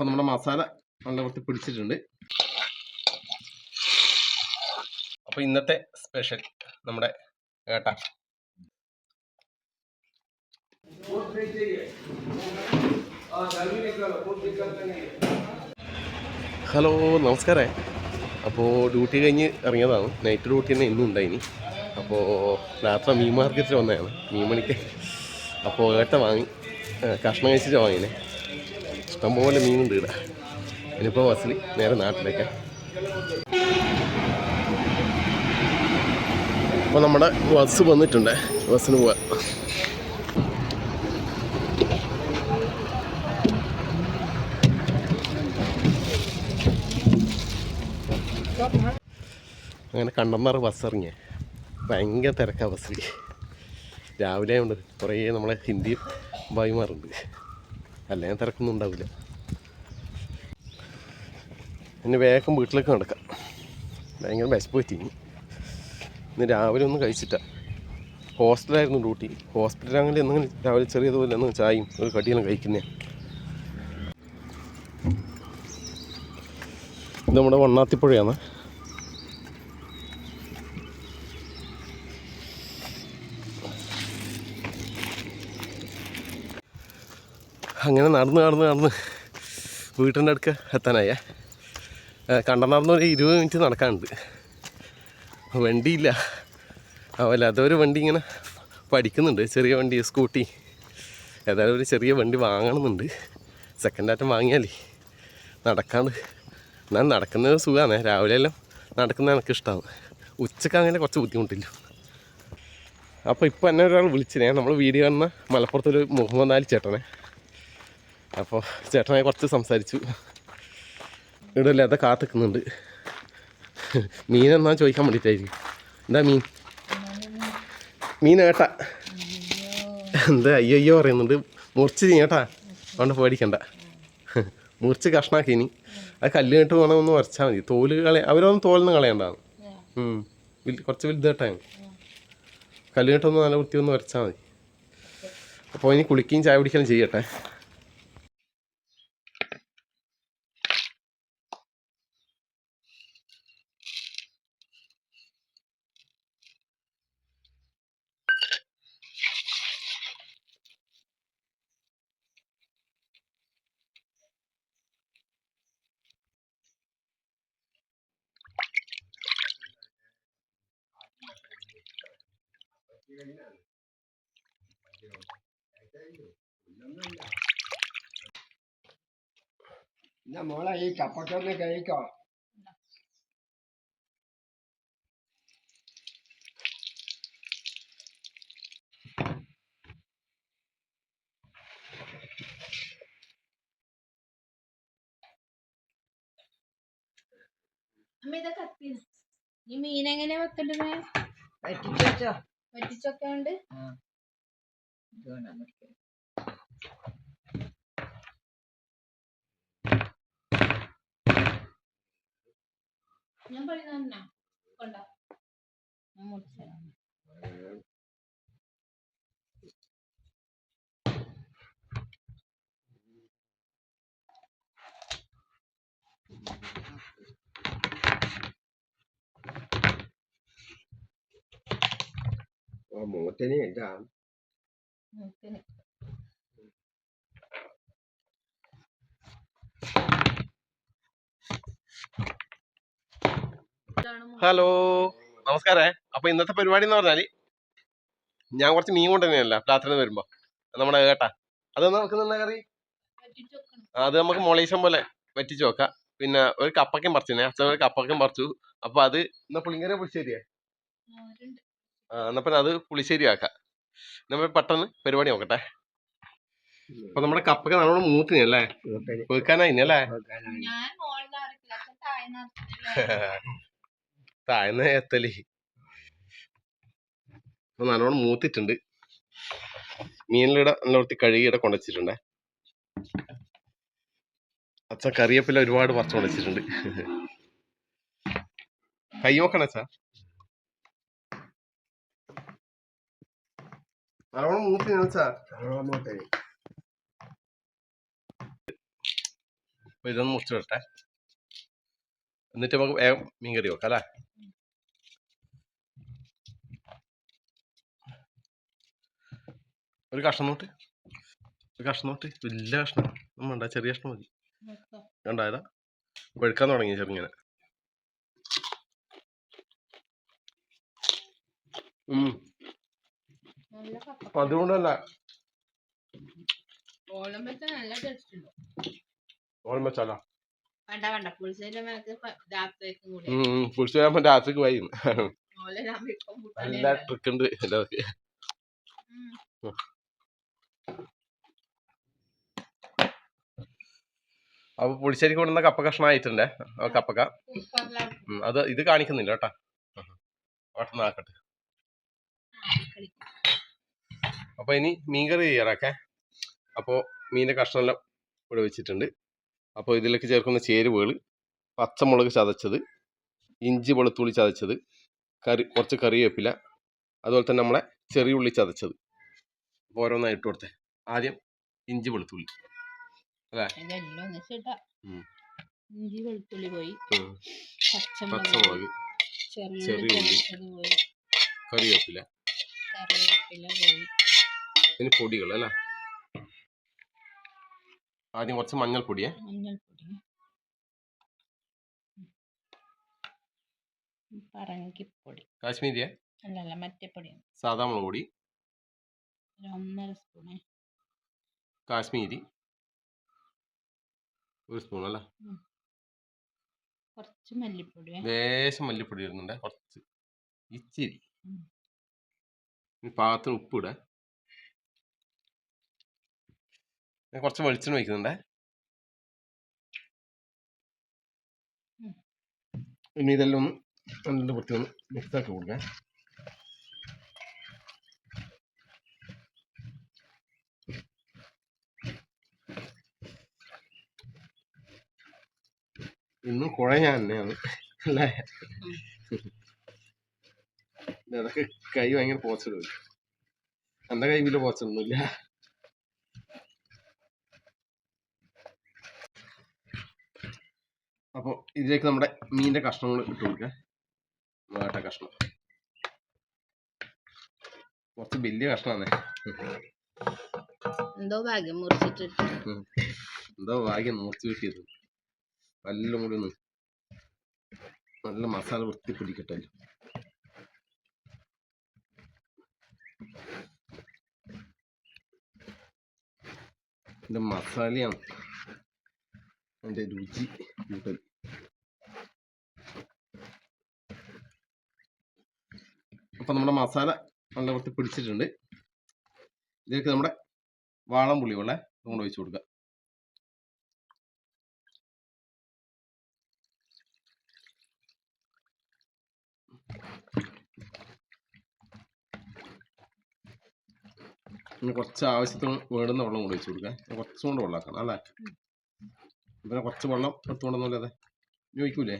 അപ്പൊ നമ്മുടെ മസാല നല്ല വൃത്തി പിടിച്ചിട്ടുണ്ട്. അപ്പൊ ഇന്നത്തെ സ്പെഷ്യൽ നമ്മുടെ ഏട്ട. ഹലോ നമസ്കാരം. അപ്പോൾ ഡ്യൂട്ടി കഴിഞ്ഞ് ഇറങ്ങിയതാണ്. നൈറ്റ് ഡ്യൂട്ടി തന്നെ ഇന്നും ഉണ്ടായിനി. അപ്പോൾ രാത്രി മീൻ മാർക്കറ്റിൽ വന്നതാണ്. മീൻ മണിക്ക് അപ്പോൾ ഏട്ട വാങ്ങി. കഷ്ണം കഴിച്ചിട്ട് വാങ്ങിനെ ഇഷ്ടംപോലെ മീനുണ്ട് ഇവിടെ. ഇനിയിപ്പോൾ ബസ്സിൽ നേരെ നാട്ടിലേക്ക്. അപ്പോൾ നമ്മുടെ ബസ് വന്നിട്ടുണ്ട്. ബസ്സിന് പോവാ. അങ്ങനെ കണ്ടന്നാറ് ബസ് ഇറങ്ങിയ ഭയങ്കര തിരക്കാണ് ബസ്സിൽ രാവിലെ ഉണ്ട് കുറേ നമ്മളെ ഹിന്ദി ഭായിമാരുണ്ട്. അല്ലെങ്കിൽ തിരക്കൊന്നും ഉണ്ടാവില്ല. ഇനി വേഗം വീട്ടിലേക്ക് നടക്കാം. ഭയങ്കര വിശപ്പ് പറ്റി ഇന്ന് രാവിലെ ഒന്നും കഴിച്ചിട്ട. ഹോസ്റ്റലായിരുന്നു ഡ്യൂട്ടി. ഹോസ്പിറ്റലാണെങ്കിൽ എന്തെങ്കിലും രാവിലെ ചെറിയതുപോലെ ഒന്ന് ചായയും ഒരു കടിയെല്ലാം കഴിക്കുന്നേ. ഇത് നമ്മുടെ വണ്ണാത്തിപ്പുഴയാണ്. അങ്ങനെ നടന്ന് നടന്ന് നടന്ന് വീട്ടിന്റെ അടുക്ക എത്താനായേ. നടന്ന ഒരു ഇരുപത് മിനിറ്റ് നടക്കാനുണ്ട്. വണ്ടിയില്ല. അതുപോലെ അതൊരു വണ്ടി ഇങ്ങനെ പഠിക്കുന്നുണ്ട്. ചെറിയ വണ്ടി സ്കൂട്ടി. ഏതായാലും ഒരു ചെറിയ വണ്ടി വാങ്ങണമെന്നുണ്ട്. Second atom വാങ്ങിയാലേ. നടക്കാണ്ട്. എന്നാൽ നടക്കുന്നത് സുഖമാണ് രാവിലെ എല്ലാം നടക്കുന്നത് എനിക്ക് ഇഷ്ടമാണ് ഉച്ചയ്ക്ക് അങ്ങനെ കുറച്ച് ബുദ്ധിമുട്ടില്ല. അപ്പോൾ ഇപ്പോൾ എന്നെ ഒരാൾ വിളിച്ചിനെ. നമ്മൾ വീഡിയോ കാണുന്ന മലപ്പുറത്തൊരു മുഹമ്മദ് അലി ചേട്ടനെ. അപ്പോൾ ചേട്ടനെ കുറച്ച് സംസാരിച്ചു. ഇവിടെ ലത കാത്തിക്കുന്നുണ്ട്. മീൻ എന്നാ ചോദിക്കാൻ വേണ്ടിയിട്ടായിരിക്കും എന്താ മീൻ? മീൻ ഏട്ടാ. എന്താ അയ്യോ അയ്യോ പറയുന്നുണ്ട്. മുറിച്ച് ചെയ്യട്ടാ അതുകൊണ്ട് പേടിക്കണ്ട. മുറിച്ച് കഷ്ണാക്കി ഇനി. അത് കല്ല് കേട്ട് വേണമെന്ന് വരച്ചാൽ മതി. തോൽ കളയാ അവരൊന്നും തോലിന്ന് കളയണ്ടാണ് കുറച്ച് വലുതായിട്ടാണ് കല്ല് കേട്ടൊന്ന് നല്ല വൃത്തി ഒന്ന് വരച്ചാൽ മതി. അപ്പോൾ ഇനി കുളിക്കുകയും ചായ പിടിക്കലും ചെയ്യട്ടെ. എന്നാ മോളെ ഈ കപ്പക്കൊന്ന് കഴിക്കോ. അമ്മ ഇതൊക്കെ കത്തി ഈ മീൻ എങ്ങനെ വെക്കണ്ടേ പറ്റിച്ചോ വറ്റിച്ചൊക്കെ ഉണ്ട് ഞാൻ പറയുന്ന തന്നെ. കൊണ്ടോ? ഞാൻ മുറിച്ച് തരാം. മൂത്തിന്. ഹലോ നമസ്കാരേ. അപ്പൊ ഇന്നത്തെ പരിപാടി എന്ന് പറഞ്ഞാൽ ഞാൻ കുറച്ച് മീൻ കൊണ്ടുതന്നെയല്ല രാത്രി വരുമ്പോ. നമ്മുടെ ഏട്ടാ അത് നമുക്ക് നിന്ന കറി? അത് നമുക്ക് മൊളീശം പോലെ വറ്റിച്ച് വെക്കാം. പിന്നെ ഒരു കപ്പക്കും പറിച്ചിനെ അച്ഛൻ ഒരു കപ്പക്കും പറിച്ചു. അപ്പൊ അത് എന്നാ പുളിങ്കര പുളിശ്ശേരിയാ. ആ, എന്നാ പിന്നെ അത് പുളിശ്ശേരി ആക്കാം നമ്മൾ പെട്ടെന്ന് പരിപാടി നോക്കട്ടെ. അപ്പൊ നമ്മുടെ നല്ലോണം മൂത്തിനല്ലേ മൂത്തിന് അല്ലേ. ഞാൻ മോളിൽ അരക്കില്ല അച്ഛൻ താഴ്ന്ന എത്തൽ അപ്പൊ നല്ലോണം മൂത്തിട്ടുണ്ട്. മീനിലിട നല്ല വൃത്തി കഴുകിയുടെ കൊണ്ടുവച്ചിട്ടുണ്ടേ. അച്ഛൻ കറിയപ്പില ഒരുപാട് പറിച്ചു കൊണ്ടുവച്ചിട്ടുണ്ട്. കൈ നോക്കണ അച്ഛാ. നല്ലോണം മൂത്തി അച്ഛാ. ഇതൊന്ന് മുറിച്ചു വിടട്ടെ എന്നിട്ട് നമുക്ക് വേഗം മീൻ കറി വെക്കാം അല്ലേ? ഒരു കഷ്ണം നോട്ട് ഒരു കഷ്ണം നോട്ട് വലിയ കഷ്ണം. നമ്മണ്ട ചെറിയ കഷ്ണം മതി. വേണ്ടായതാ കണ്ടായതാ വെളുക്കാൻ തുടങ്ങി ചെറുങ്ങനെ. അതുകൊണ്ടല്ല. ഓളം വെച്ച വേണ്ട വേണ്ട. പുളിശ്ശേരി രാത്രിക്കും കൂടി വരുമ്പോൾ രാത്രിക്ക് വൈകും എല്ലാ ട്രിക്ക് ഉണ്ട് എല്ലാവർക്കും അപ്പൊ പുളിശ്ശേരി കൊണ്ടുവന്ന കപ്പ കഷ്ണം ആയിട്ടുണ്ടേ കപ്പക്ക? അത് ഇത് കാണിക്കുന്നില്ല കേട്ടാ. പെട്ടെന്ന് ആക്കട്ടെ. അപ്പൊ ഇനി മീൻകറി ചെയ്യാറൊക്കെ അപ്പോൾ മീനിന്റെ കഷ്ണമെല്ലാം ഇവിടെ വെച്ചിട്ടുണ്ട്. അപ്പോൾ ഇതിലേക്ക് ചേർക്കുന്ന ചേരുവകൾ പച്ചമുളക് ചതച്ചത് ഇഞ്ചി വെളുത്തുള്ളി ചതച്ചത് കറി കുറച്ച് കറിവേപ്പില അതുപോലെ തന്നെ നമ്മളെ ചെറിയ ഉള്ളി ചതച്ചത്. അപ്പോൾ ഓരോന്നായി ഇട്ട് കൊടുത്തേ. ആദ്യം ഇഞ്ചി വെളുത്തുള്ളി. അല്ലേ? ഇഞ്ചി വെളുത്തുള്ളി പോയി. പച്ചമുളക് ചെറിയ ഉള്ളി. കറിവേപ്പില. കറിവേപ്പില പോയി. പിന്നെ പൊടികൾ അല്ലേ? ആദ്യം കുറച്ച് മഞ്ഞൾപ്പൊടിയെ. മഞ്ഞൾപ്പൊടി. പറങ്കിപ്പൊടി കാശ്മീരിയെ? അല്ലല്ല മറ്റേ പൊടിയാണ് സാദാ മുളക് പൊടി. ഒന്നര സ്പൂണ്. കാശ്മീരി. ഒരു സ്പൂൺ അല്ല? കുറച്ച് മല്ലിപ്പൊടി ലേശം മല്ലിപ്പൊടി ഇടുന്നുണ്ട് കുറച്ച്. ഇച്ചിരി. പാകത്തിന് ഉപ്പ് ഞാൻ കുറച്ച് വെളിച്ചെണ്ണ വയ്ക്കുന്നുണ്ടേ. ഇനി ഇതെല്ലാം ഒന്ന് നല്ല വൃത്തി ഒന്ന് മിക്സ് ആക്കി കൊടുക്കാം. ഇന്നും കുഴ ഞാൻ തന്നെയാണ് അല്ലേ അതൊക്കെ കൈ ഭയങ്കര പോച്ചിടും എന്റെ കൈ വലിയ പോച്ചൊന്നുമില്ല അപ്പോൾ ഇതിലേക്ക് നമ്മുടെ മീനിന്റെ കഷ്ണങ്ങൾ ഇട്ട് കൊടുക്കാം. വേട്ട കഷ്ണം. കുറച്ച് വലിയ കഷ്ണമാണ് എന്തോ ഭാഗ്യം മുറിച്ചിട്ടിട്ട്. എന്തോ ഭാഗ്യം നോർച്ച് കിട്ടിയത്. എല്ലാം കൂടി ഒന്ന് നല്ല മസാല വൃത്തി പിടിക്കട്ടെ. ഇതിന്റെ മസാലയാണ്. അതിന്റെ രുചി. കൂട്ടൽ അപ്പൊ നമ്മുടെ മസാല നല്ല വൃത്തി പിടിച്ചിട്ടുണ്ട്. ഇതിലേക്ക് നമ്മുടെ വാളം വെള്ളം നമ്മൾ ഒഴിച്ചു കൊടുക്കുക കുറച്ച് ആവശ്യത്തിന് വേണ്ടുന്ന വെള്ളം കൂടി ഒഴിച്ചു കൊടുക്കാം. കുറച്ചും കൂടെ വെള്ളമാക്കണം അല്ലേ? പിന്നെ കുറച്ച് വെള്ളം എടുത്തുകൊണ്ടൊന്നുമില്ലാതെ അതെ? ഒഴിക്കൂലേ?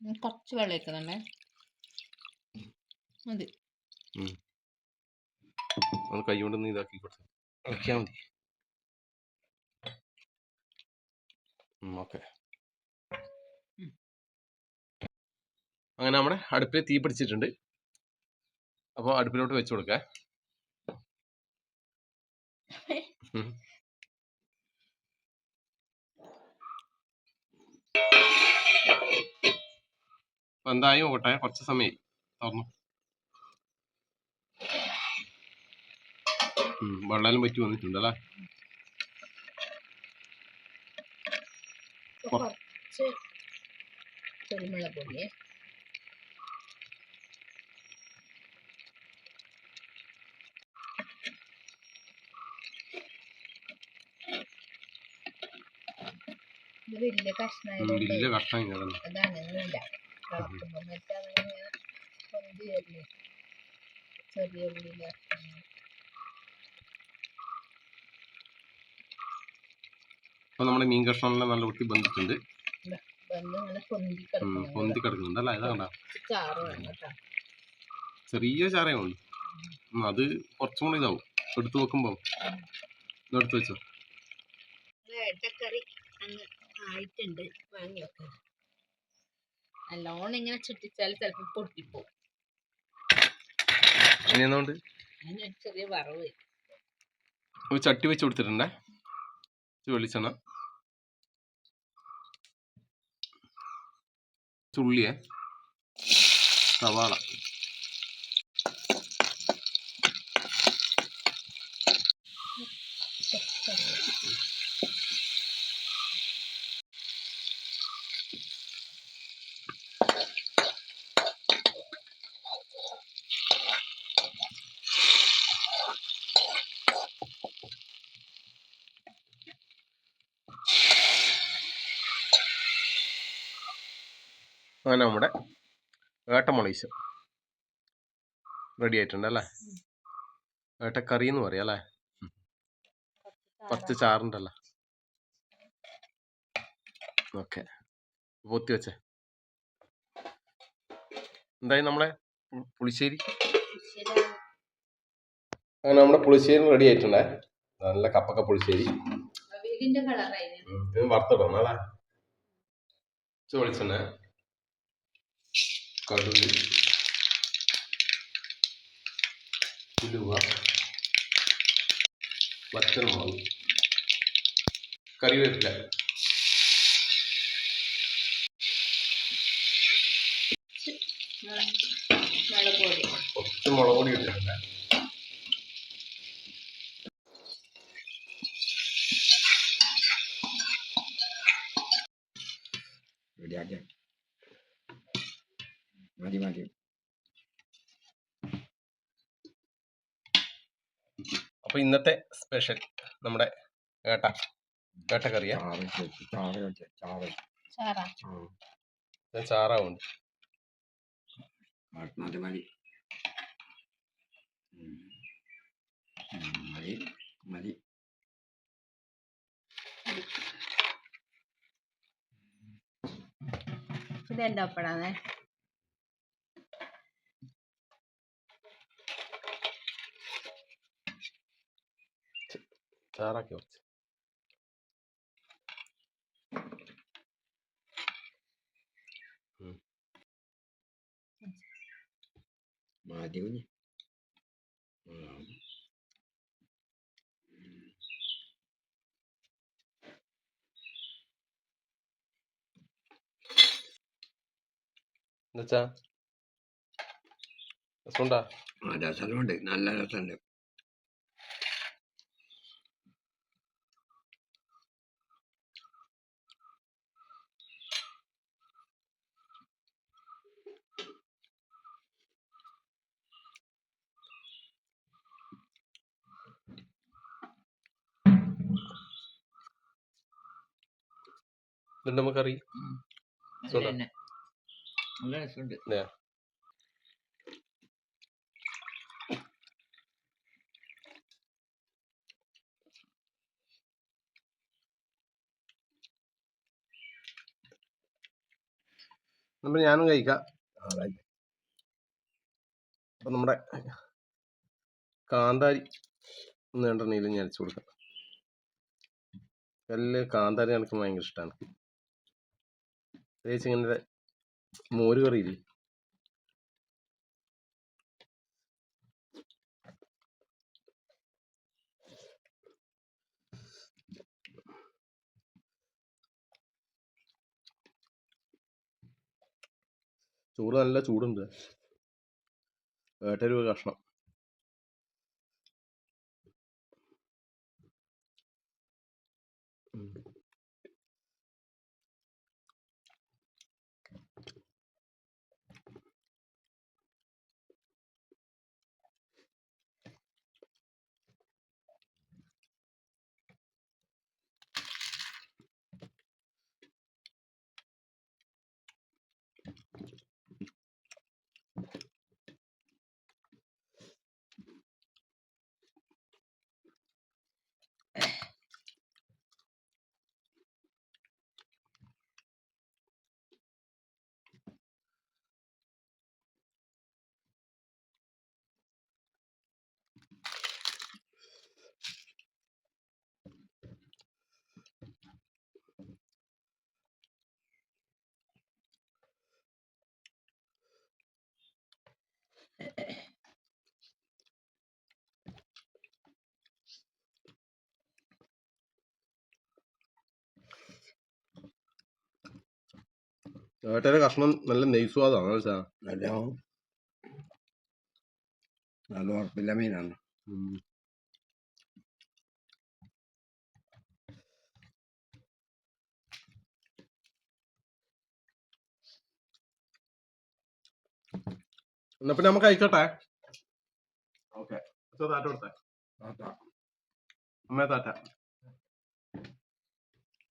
ഉം, കുറച്ച് വെള്ളം ഒഴിക്കുന്നുണ്ടേ മതി. അത് കൈ കൊണ്ടൊന്ന് ഇതാക്കി കൊടുത്തു. മതി. ഓക്കെ. അങ്ങനെ നമ്മുടെ അടുപ്പിൽ തീ പിടിച്ചിട്ടുണ്ട്. അപ്പോൾ അടുപ്പിലോട്ട് വെച്ച് കൊടുക്കാം. എന്തായി നോക്കട്ടെ കുറച്ച് സമയം തുറന്നു. വെള്ളം പറ്റി വന്നിട്ടുണ്ടല്ലേ? കൊ- കുറച്ച് കുരുമുളക് പൊടിയേ. വലിയ കഷ്ണമായതുകൊണ്ട് വലിയ കഷ്ണം അതങ്ങനെയില്ല ചെറിയ നമ്മുടെ മീൻ കഷ്ണമെല്ലാം നല്ല കുട്ടി ബന്ധിട്ടുണ്ട് പൊന്തി കിടക്കുന്നുണ്ട് അല്ല? ഇതാ കണ്ട? ചാറ് ചെറിയ ചാറയുണ്ട് അത് കുറച്ചും കൂടി ഇതാവും. എടുത്തു വെക്കുമ്പോ. എടുത്തു വെച്ചോ. ഏട്ടക്കറി വാങ്ങി വെക്കാം നല്ലോണം ഇങ്ങനെ ചുറ്റിച്ചാൽ ചിലപ്പോൾ പൊട്ടിപ്പോവും. അതിനൊരു ചെറിയ വറവ് ഒരു ചട്ടി വെച്ച് കൊടുത്തിട്ടുണ്ടേ? വെളിച്ചെണ്ണ. ചുള്ളിയെ. സവാള. അങ്ങനെ നമ്മുടെ ഏട്ടമുളീസ്. റെഡി ആയിട്ടുണ്ട് അല്ലേ? ഏട്ടക്കറി എന്ന് പറയാം അല്ലേ? കുറച്ച് ചാറുണ്ടല്ലോ. ഓക്കെ. പൊത്തി വെച്ചേ. എന്തായി നമ്മളെ? പുളിശ്ശേരി? ശരി. അങ്ങനെ നമ്മുടെ പുളിശ്ശേരി റെഡി ആയിട്ടുണ്ടേ. നല്ല കപ്പൊക്കെ പുളിശ്ശേരി. വറുത്തിടണം അല്ലേ? വെളിച്ചെണ്ണ. കടുക് ഉലുവ വറ്റൽമുളക് കറിവേപ്പില. ഒട്ടും മുളക് പൊടി ഇട്ടിട്ടുണ്ട്. മതി മതി. അപ്പൊ ഇന്നത്തെ സ്പെഷ്യൽ നമ്മുടെ ഏട്ട ചാറാ ആ. ചാറാവുണ്ട്. മതി മതി മതി. മതി ഇതെന്റെ ഒപ്പടാന്നേ? ചാറാക്കി കുറച്ച് മതി കുഞ്ഞ്. എന്നുവെച്ചാ രസമുണ്ടാ ആ രസമുണ്ട് നല്ല രസമുണ്ട് ഇതുണ്ട് നമുക്കറി? നല്ല രസമുണ്ട്? നമ്മൾ ഞാനും കഴിക്കാം. അപ്പൊ നമ്മുടെ കാന്താരി ഒന്ന് രണ്ടെണ്ണയിലും ഞാൻ അരച്ചു കൊടുക്കാം. വലിയ കാന്താരി എനിക്ക് ഭയങ്കര ഇഷ്ടമാണ് പ്രത്യേകിച്ച് മോര് മോര് കറിയില്ലേ? ചോറ് നല്ല ചൂടുണ്ട്. വേട്ടൊരു കഷ്ണം. ഉം. ഏട്ടയുടെ കഷ്ണം നല്ല നെയ്സ്വാദാണ് മനസ്സിലാ നല്ല നല്ല ഉറപ്പില്ല മീനാണ്. എന്നാ പിന്നെ നമുക്ക് അയച്ചോട്ടെ ഓക്കെ. താറ്റ കൊടുത്തേ. അമ്മേ താറ്റ